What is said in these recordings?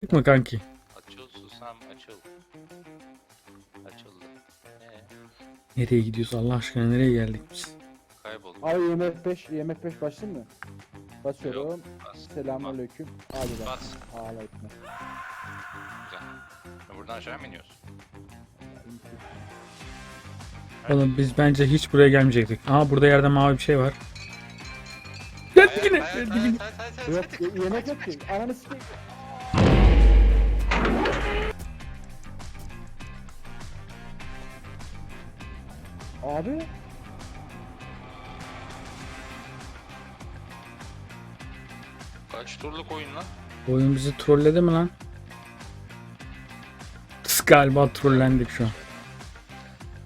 Çıkma kanki. Açıl susam açıl. Açıldı. Ee, Nereye gidiyoruz Allah aşkına nereye geldik biz? kaybolduk. Abi IMF 5, IMF 5 başladın mı? Basıyorum. Bas. Selamünaleyküm. Hadi lan. Bas. Ağla etme. Güzel. Ya Buradan aşağı mı iniyoruz? Oğlum biz bence hiç buraya gelmeyecektik. Aha burada yerde mavi bir şey var. Geldi Hayır, yine. hayır, Geldi hayır, yine. hayır, hayır, hayır, Yok hayır. y- yemek yok ki. Ananı sikeyim. Abi Kaç turluk oyun lan? Oyun bizi trolledi mi lan? Tıs galiba trollendik şu an.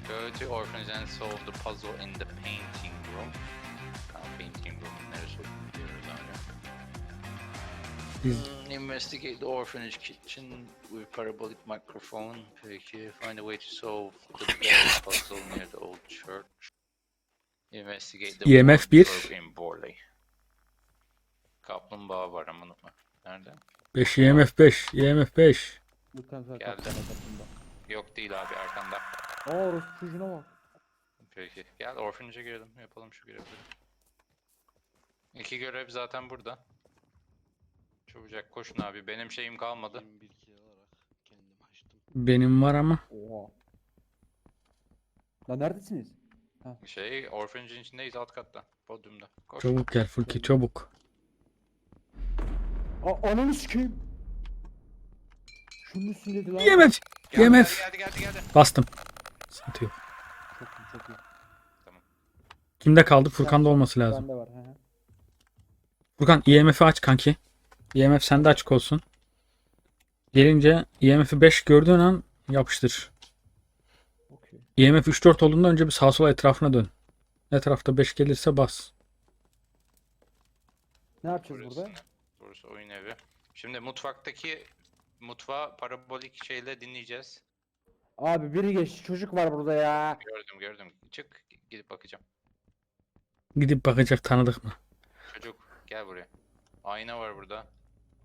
Go to orphanage and solve the puzzle in the painting room. Tamam painting room neresi. Biz Hmm, investigate the orphanage kitchen with parabolic microphone. Peki find a way to solve the bell puzzle near the old church. Investigate the bir. wardrobe in Borley. Kaplumbağa var ama unutma. Nerede? 5 IMF 5 IMF 5. lütfen sen Geldi. Yok değil abi arkanda. Aa orası çocuğuna bak. Peki. Gel orphanage'e girelim. Yapalım şu görevleri. İki görev zaten burada. Çabucak koşun abi. Benim şeyim kalmadı. Kendim açtım. Benim var ama. Oha. Lan neredesiniz? Şey, orphanage'in içindeyiz alt katta. Podyumda. Koş. Çabuk gel Furki çabuk. Aa ananı sikeyim. Şunun üstündeydi lan. IMF. Geldi, IMF. Geldi geldi geldi. geldi. Bastım. Sıkıntı yok. Çok iyi çok iyi. Kimde kaldı? Furkan'da olması lazım. Bende var. He he. Furkan IMF'i aç kanki. IMF sende açık olsun. Gelince IMF'i 5 gördüğün an yapıştır. Okey. IMF 3-4 olduğunda önce bir sağa sola etrafına dön. Etrafta 5 gelirse bas. Ne yapacağız Burası burada? Burası oyun evi. Şimdi mutfaktaki mutfağı parabolik şeyle dinleyeceğiz. Abi biri geçti. Çocuk var burada ya. Gördüm gördüm. Çık gidip bakacağım. Gidip bakacak tanıdık mı? Çocuk gel buraya. Ayna var burada.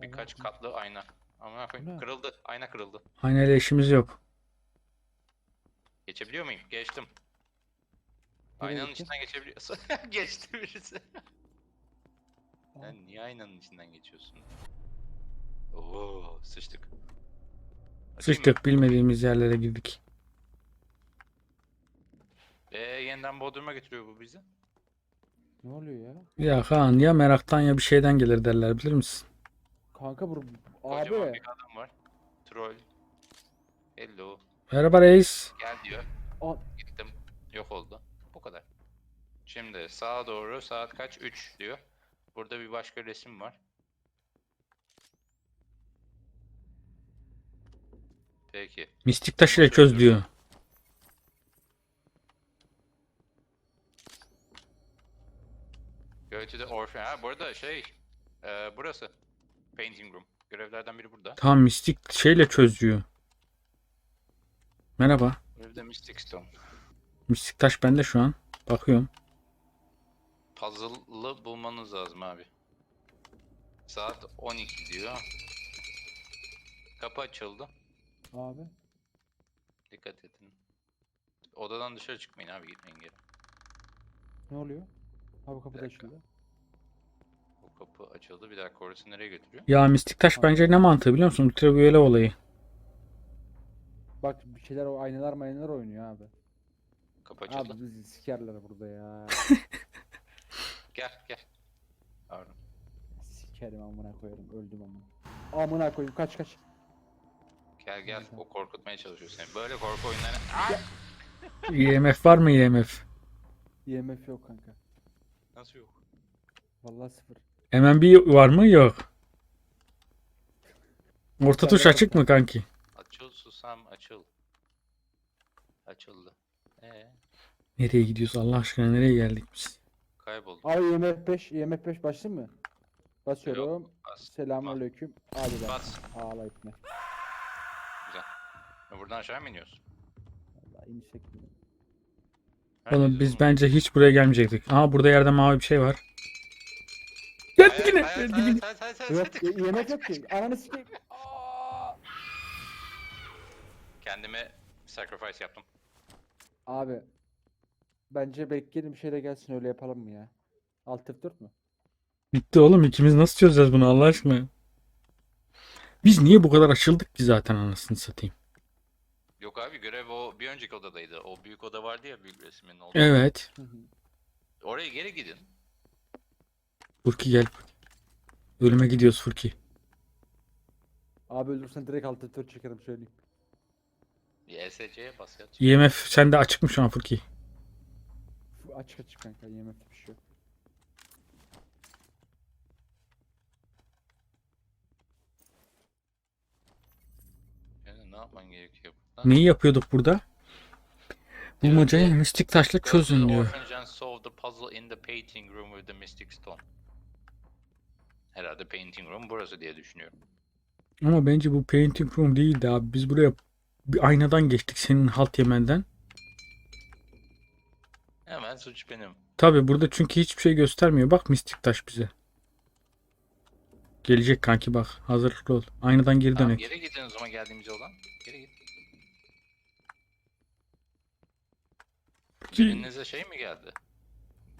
Birkaç katlı ayna. Ama kırıldı. Ayna kırıldı. Aynayla işimiz yok. Geçebiliyor muyum? Geçtim. Aynanın içinden geçebiliyorsun. Geçti birisi. Sen niye aynanın içinden geçiyorsun? Oo, sıçtık. Açayım mı? Sıçtık bilmediğimiz yerlere girdik. Ee, yeniden Bodrum'a getiriyor bu bizi. Ne oluyor ya? Ya Kaan ya meraktan ya bir şeyden gelir derler bilir misin? Kanka bu Kocaman abi. bir adam var. Troll. Hello. Merhaba reis. Gel diyor. Aa, Gittim. Yok oldu. Bu kadar. Şimdi sağa doğru saat kaç? 3 diyor. Burada bir başka resim var. Peki. Mistik taş ile çöz diyor. Go to the orphan. Ha bu arada şey. e, burası. Painting room. Görevlerden biri burada. Tamam mistik şeyle çöz diyor. Merhaba. Evde Mystic Stone. Mistik taş bende şu an. Bakıyorum. Puzzle'lı bulmanız lazım abi. Saat 12 diyor. Kapı açıldı. abi. Dikkat edin. Odadan dışarı çıkmayın abi gitmeyin geri. Ne oluyor? Abi kapı da açıldı. Bu kapı açıldı. Bir dakika orası nereye götürüyor? Ya mistik taş bence ne mantığı biliyor musun? Ultraviyole olayı. Bak bir şeyler o aynalar maynalar oynuyor abi. Kapı açıldı. Abi bizi sikerler burada ya. Gel gel. Harun. Sikerim amına koyarım öldüm amına. Amına koyayım kaç kaç. Gel gel. O korkutmaya çalışıyor seni. Böyle korku oyunları. Ay! IMF var mı IMF? IMF yok kanka. Nasıl yok? Vallahi sıfır. MMB var mı? Yok. Orta tuş açık mı kanki? Açıl susam açıl. Açıldı. Ee, Nereye gidiyoruz Allah aşkına nereye geldik biz? kayboldu. Abi IMF 5, IMF 5 başladın mı? Basıyorum. Bas. Selamünaleyküm. Hadi lan. Bas. Ağla etme. Güzel. Buradan aşağı mı iniyoruz? Vallahi mi? Oğlum biz bence hiç buraya gelmeyecektik. Aha burada yerde mavi bir şey var. Hayır, hayır, Yok hayır. y- yemek yok ki. Ananı sikeyim. Kendime sacrifice yaptım. Abi. Bence bekleyelim bir şeyle gelsin öyle yapalım mı ya? Alt F4 mü? Bitti oğlum ikimiz nasıl çözeceğiz bunu Allah aşkına? Biz niye bu kadar açıldık ki zaten anasını satayım? Yok abi görev o bir önceki odadaydı. O büyük oda vardı ya büyük resmin olduğu. Evet. Hı hı. Oraya geri gidin. Furki gel. Ölüme gidiyoruz Furki. Abi öldürsen direkt alt F4 çekerim söyleyeyim. ESC'ye E bas ya. IMF sende açık mı şu an Furki? Açık açık kanka IMF'de bir şey yok. Yani ne yapman gerekiyor burada? Neyi yapıyorduk burada? Diyor Bulmacayı ki, mistik taşla çözün diyor. orphanage and solve the puzzle in the painting room with the mystic stone. Herhalde painting room burası diye düşünüyorum. Ama bence bu painting room değildi abi. Biz buraya bir aynadan geçtik senin halt yemenden. Hemen suç benim. Tabi burada çünkü hiçbir şey göstermiyor. Bak mistik taş bize. Gelecek kanki bak. Hazırlıklı ol. Aynadan geri Tamam, dönek. geri gidin o zaman geldiğimiz yoldan. Geri git. Furki, Birinize şey mi geldi?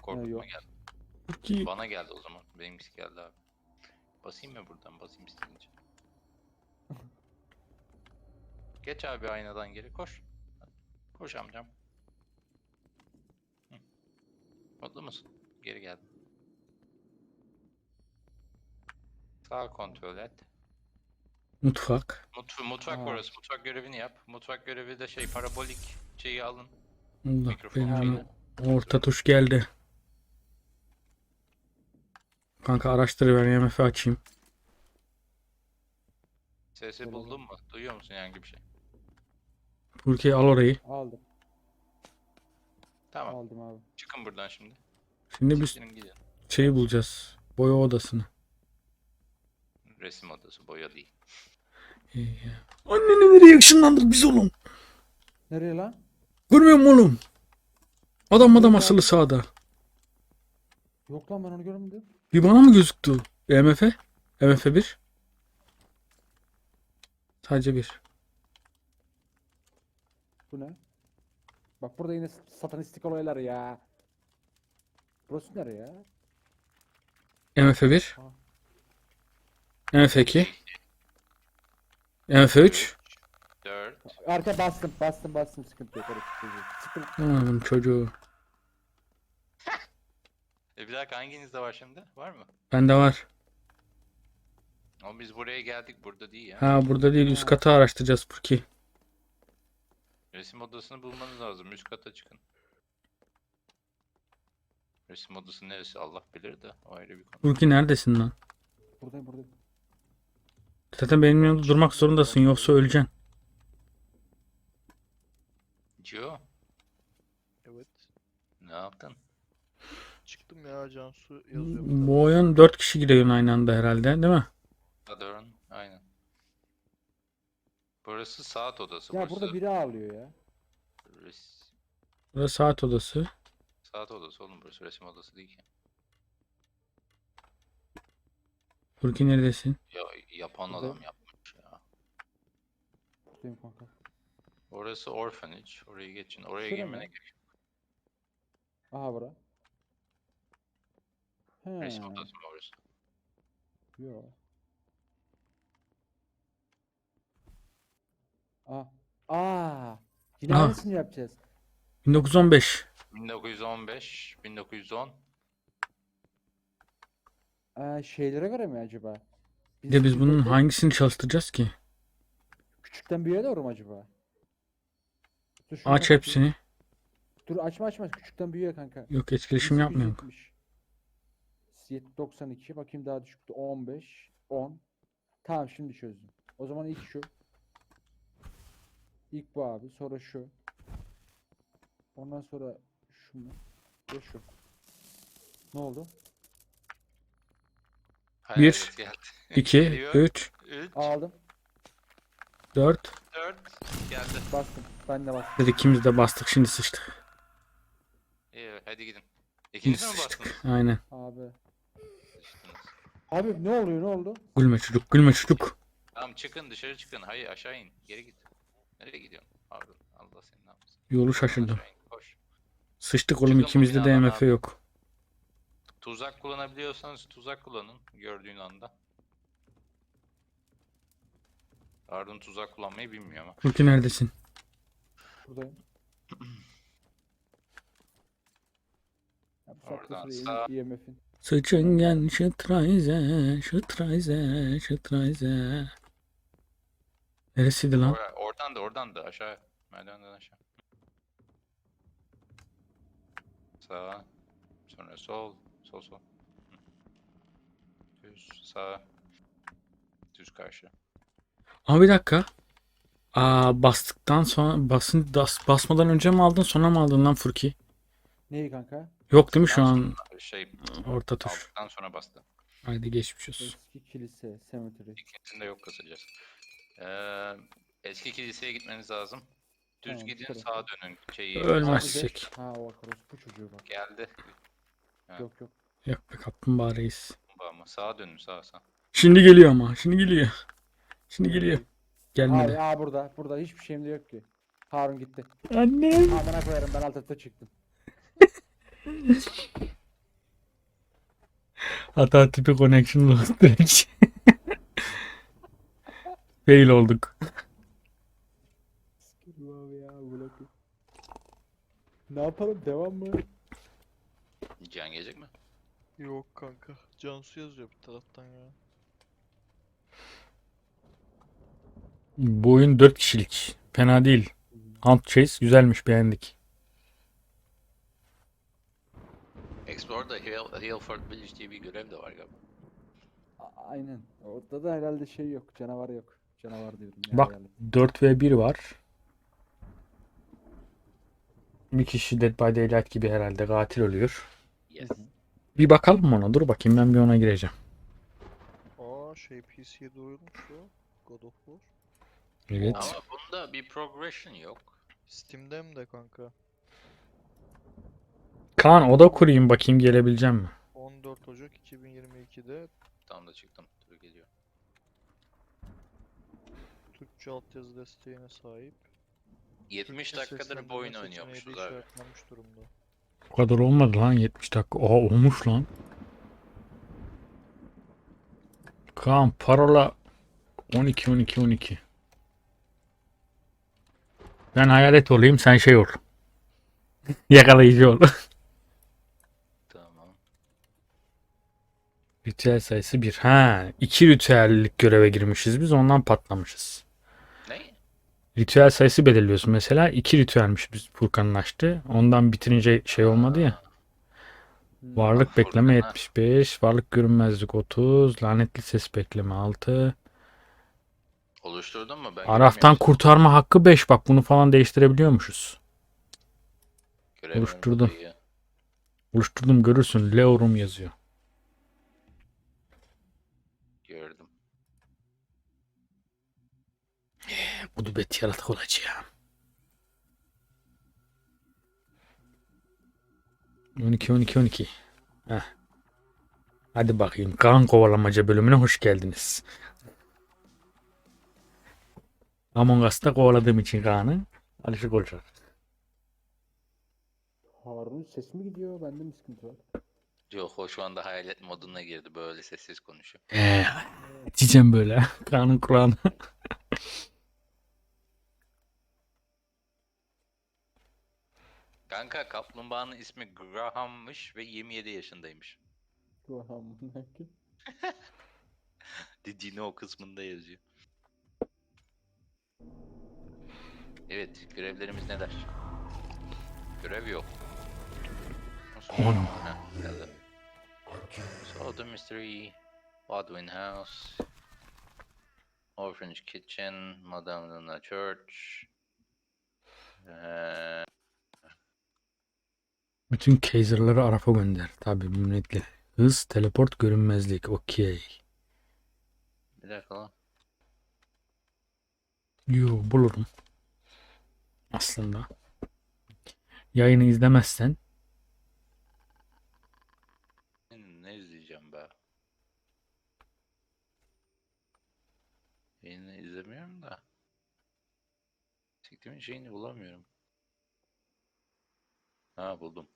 Korkutma yok. geldi. Bana geldi o zaman. Benimkisi geldi abi. Basayım mı buradan? Basayım isteyince. Geç abi aynadan geri koş. Koş amcam. Hı. Mutlu musun? Geri geldim. Sağ kontrol et. Mutfak. Mutf mutfak Aa. orası. Mutfak görevini yap. Mutfak görevi de şey parabolik şeyi alın. Allah Mikrofon belanı. şeyini. Orta tuş geldi. Kanka araştırıver IMF açayım. Sesi buldun mu? Duyuyor musun herhangi bir şey? Furki al orayı. Aldım. Tamam. Aldım abi. Çıkın buradan şimdi. Şimdi biz Siktirin gidin. şeyi bulacağız. Boya odasını. Resim odası boya değil. İyi ya. Anneni nereye ışınlandık biz oğlum? Nereye lan? Görmüyor musun oğlum? Adam adam asılı sağda. Yok lan ben onu görmedim. Bir bana mı gözüktü? EMF? EMF 1. Sadece bir. Bu ne? Bak burada yine satanistik olaylar ya. Burası nere ya? EMF 1. Ha. EMF 2. EMF 3. 4. Arka bastım bastım bastım sıkıntı yok. Sıkıntı. Aman çocuğu. E bir dakika hanginizde var şimdi? Var mı? Bende var. Ama biz buraya geldik burada değil ya. Ha burada değil üst katı araştıracağız Furki. Resim odasını bulmanız lazım. Üst kata çıkın. Resim odası neresi Allah bilir de o ayrı bir konu. Furki neredesin lan? Buradayım buradayım. Zaten benim yanımda durmak zorundasın yoksa öleceksin. Gio Evet. ne yaptın? Çıktım ya Cansu yazıyor burada. Bu oyun 4 kişi giriyor aynı anda herhalde değil mi? Adorn aynen. Burası saat odası. Ya burası burada biri ağlıyor ya. res- Burası saat odası. saat odası oğlum burası resim odası değil ki. Furki neredesin? Ya yapan Burada. adam yapmış ya. Kanka. Orası orphanage. Oraya geçin. Oraya Şura girmene gerek yok. Aha bura. He. Resim odası mı orası? Yo. Aa. Aa. Yine Aha. aynısını yapacağız. 1915. 1915, 1910. Aa, şeylere göre mi acaba? Bir de biz bunun hangisini çalıştıracağız ki? Küçükten büyüğe doğru mu acaba? Dur Aç hepsini. Dur açma açma. Küçükten büyüğe kanka. Yok etkileşim yapmıyorum. 170. 92 bakayım daha düşüktü 15 10 Tamam şimdi çözdüm. O zaman ilk şu. İlk bu abi sonra şu. Ondan sonra şu mu? Ve şu. Ne oldu? Evet, geldi. 2, Geliyor. 3, 3, Aldım. 4. 4 geldi. Bastım. Ben de bastım. Dedik ikimiz de bastık şimdi sıçtık. İyi hadi gidin. Şimdi İkiniz mi sıçtık. bastınız? Aynen. Abi. Sıçtınız. Abi ne oluyor ne oldu? Gülme çocuk gülme çocuk. Tamam çıkın dışarı çıkın. Hayır aşağı in. Geri git. Nereye gidiyorsun? Pardon. Allah seni ne yapsın. Yolu şaşırdım. Koş. Sıçtık oğlum Çıkalım ikimizde de binadan MF abi. yok. Tuzak kullanabiliyorsanız tuzak kullanın gördüğün anda. Ardın tuzak kullanmayı bilmiyor ama. Furki neredesin? Buradayım. Ya bu Oradan sağ- sonra IMF'in. Sıçıngen şıtrayze, şıtrayze, şıtrayze. Neresiydi lan? Or- oradan da oradan da aşağı. Merdivenden aşağı. Sağ. Sonra sol. Sol sol. Düz sağ. Düz karşı. Ama bir dakika. Aa bastıktan sonra basın bas, basmadan önce mi aldın sonra mı aldın lan Furki? Neyi kanka? Yok değil mi şu an Şey orta tuş? aldıktan sonra bastı. Haydi geçmiş olsun. Eski kilise, cemetery. İkincisinde yok kasacağız. Ee, eski kiliseye gitmeniz lazım. Düz Tamam, gidin şurası. sağa dönün. Şeyi Ölmezsek. Ha o bu çocuğu bak. geldi. Yok yok. Yok be kaplumbağa reis. Ama sağa dönün sağa sağa. Şimdi geliyor ama. Şimdi geliyor. Şimdi geliyor. Gelmedi. Aa, aa burada. Burada hiçbir şeyim de yok ki. Harun gitti. Annem. Amına koyarım ben alt alta çıktım. Hata tipi connection lost direkt. Fail olduk. Ne yapalım devam mı? Can gelecek mi? Yok kanka. Cansu yazıyor bir taraftan ya. Bu oyun 4 kişilik. Fena değil. Hunt Chase güzelmiş beğendik. The Hill, Hillford Village diye bir görev de var galiba. A- Aynen. Orada da herhalde şey yok. Canavar yok. Canavar diyorum. ya, Bak hayalet. 4 ve 1 var. Bir kişi Dead by Daylight gibi herhalde katil oluyor. Yes. Bir bakalım mı ona? Dur bakayım ben bir ona gireceğim. Aa şey PC'ye duyurmuş o. God of War. Evet. Ama bunda bir progression yok. Steam'de mi de kanka? Kaan oda kurayım bakayım gelebileceğim mi? 14 Ocak 2022'de Tam da çıktım. Dur geliyor. Türkçe altyazı desteğine sahip. 70 Türkçe dakikadır bu seslendirme oyun seçeneği de oynuyormuşuz abi. işaretlenmiş durumda. O kadar olmadı lan 70 dakika. Oha olmuş lan. Kaan parola 12 12 12. Ben hayalet olayım sen şey ol. Yakalayıcı ol. Tamam. Ritüel sayısı 1. Ha, 2 ritüellik göreve girmişiz biz ondan patlamışız. Ne? Ritüel sayısı belirliyorsun mesela. 2 ritüelmiş biz Furkan'ın açtı. Ondan bitirince şey olmadı ya. Hmm. Varlık bekleme Furkan'a. 75, varlık görünmezlik 30, lanetli ses bekleme 6. Oluşturdun mu? Ben Araftan kurtarma hakkı 5 bak bunu falan değiştirebiliyormuşuz. Göremiyorum oluşturdum. burayı. Oluşturdum görürsün. Leorum yazıyor. Gördüm. Gudubet yaratık olacağım. 12 12 12. Heh. Hadi bakayım. Kan kovalamaca bölümüne hoş geldiniz. Among Us'ta kovaladığım için Kaan'ı alışık olacak. Harun ses mi gidiyor? Bende mi sıkıntı var? Yok o şu anda hayalet moduna girdi. Böyle sessiz konuşuyor. Ee, diyeceğim böyle. Kaan'ın kulağına. Kanka kaplumbağanın ismi Graham'mış ve 27 yaşındaymış. Amına koyayım. Did you know kısmında yazıyor. Evet, görevlerimiz neler? Görev yok. Geldi. So the mystery, Bodwin House, Orphanage Kitchen, Madame Luna Church, eee, Bütün Kaiser'ları Araf'a gönder. Tabii mümnetli. Hız, teleport, görünmezlik. Okey. bir dakika lan. Yo bulurum. Aslında. Yayını izlemezsen Ne izleyeceğim be? Yayını izlemiyorum da. Objektifin şeyini bulamıyorum. Ha buldum.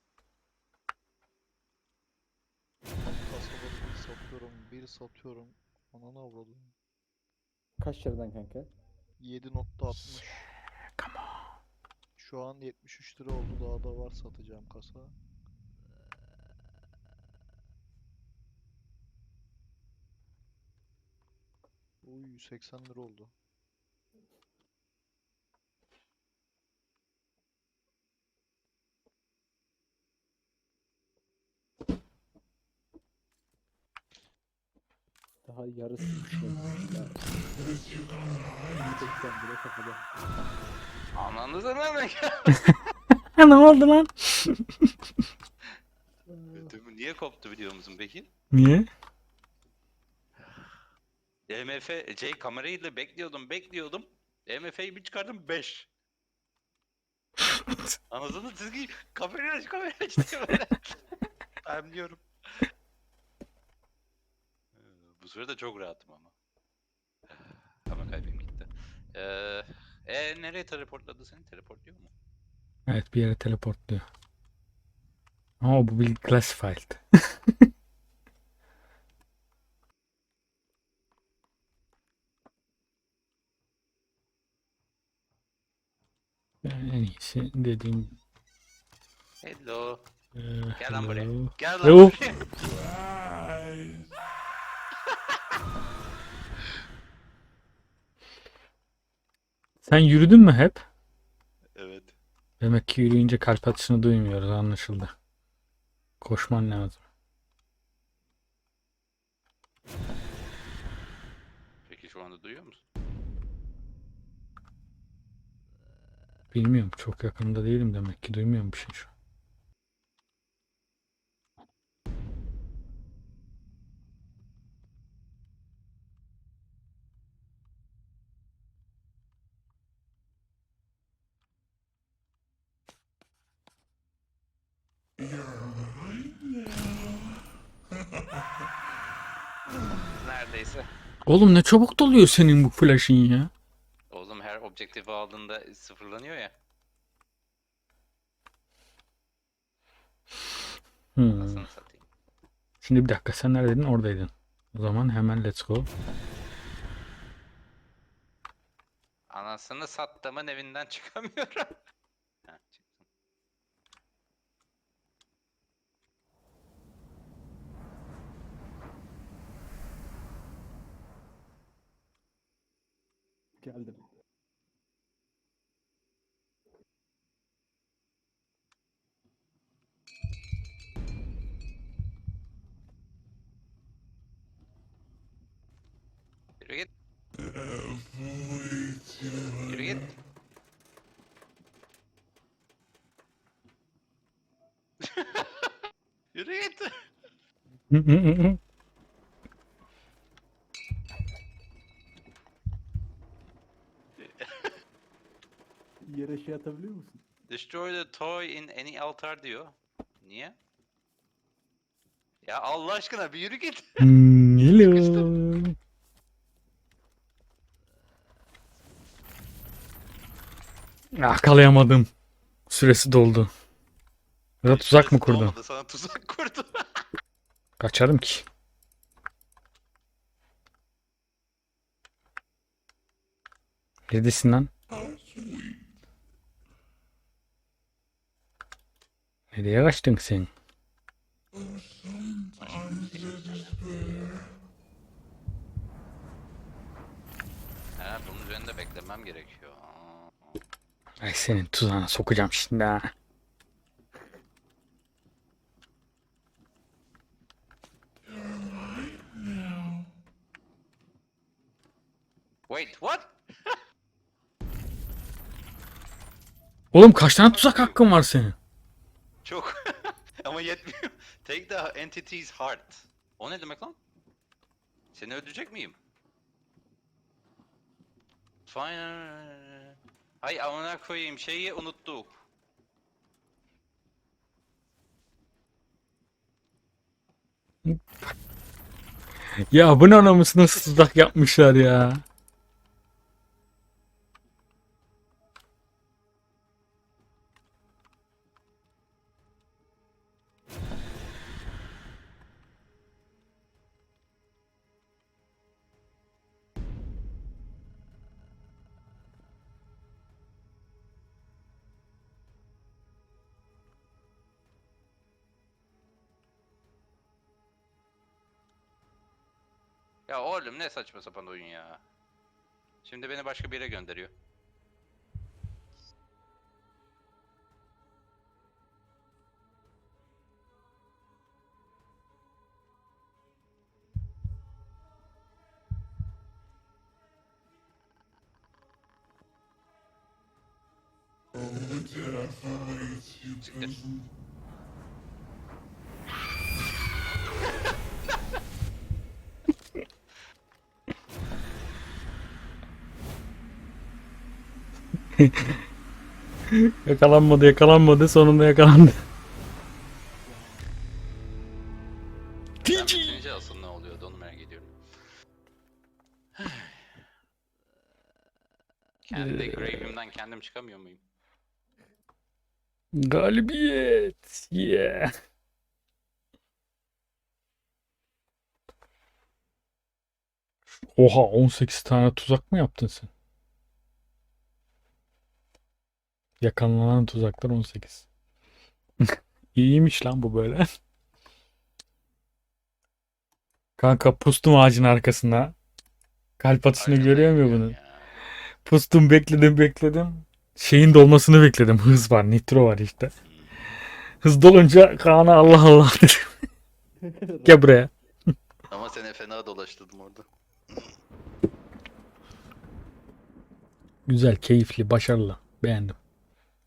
Kasaları bir satıyorum, bir satıyorum. Ananı avradım. Kaç liradan kanka? 7.60. Come on. Şu an 73 lira oldu. Daha da var satacağım kasa. Uy 80 lira oldu. Daha yarısı. şey. Ya, 80 lira kafada. Anladın mı? Ha ne oldu lan? Ödümü niye koptu biliyor musun peki? Niye? EMF, şey kamerayla bekliyordum, bekliyordum. EMF'yi bir çıkardım 5. Anladın mı? Siz kamerayı aç, kamerayı aç diye böyle. ben biliyorum. Ee, Bu sırada çok rahatım ama. Ama kalbim gitti. Ee, e, nereye teleportladı seni? Teleportluyor mu? Evet bir yere teleportluyor. Ama bu bir classified. En iyisi dediğim Hello. e, Gel lan buraya. Gel lan buraya. Sen yürüdün mü hep? Evet. Demek ki yürüyünce kalp atışını duymuyoruz anlaşıldı. Koşman lazım. Peki şu anda duyuyor musun? Bilmiyorum çok yakında değilim demek ki duymuyorum bir şey şu an. Neredeyse. Oğlum ne çabuk doluyor senin bu flash'ın ya. Oğlum her objektifi aldığında sıfırlanıyor ya. Hmm. Şimdi bir dakika sen neredeydin? Oradaydın. O zaman hemen let's go. Anasını sattığımın evinden çıkamıyorum. Geldim. Yürü git. Yürü git. Yürü git. Yere şey atabiliyor musun? Destroy the toy in any altar diyor. Niye? Ya Allah aşkına bir yürü git. Hmm, hello. Sıkıştım. Yakalayamadım. Süresi doldu. Ya da tuzak mı Süresi kurdun? dolmadı, Sana tuzak kurdu. Kaçarım ki. Neredesin lan? Nereye kaçtın sen? Ha bunun üzerinde beklemem gerekiyor. Aa. Ay senin tuzağına sokacağım şimdi ha. Wait, what? Oğlum kaç tane tuzak hakkın var senin? Çok. Ama yetmiyor. Take the entity's heart. O ne demek lan? Seni öldürecek miyim? Fine. Hay amına koyayım şeyi unuttuk. Ya bu ne anamız nasıl tuzak yapmışlar ya. Ya oğlum ne saçma sapan oyun ya. Şimdi beni başka bir yere gönderiyor. Siktir. Yakalanmadı yakalanmadı sonunda yakalandı. Ben bitirince asıl ne oluyordu onu merak ediyorum. Kendi grave'imden kendim çıkamıyor muyum? Galibiyet. Yeah. Oha 18 tane tuzak mı yaptın sen? Yakanlanan tuzaklar 18. İyiymiş lan bu böyle. Kanka pustum ağacın arkasında. Kalp atışını Aynen görüyor musun bunun? ya. Pustum bekledim bekledim. Şeyin dolmasını bekledim. Hız var, nitro var işte. Hız dolunca Kaan'a Allah Allah dedim. Gel buraya. Ama seni fena dolaştırdım orada. Güzel, keyifli, başarılı. Beğendim.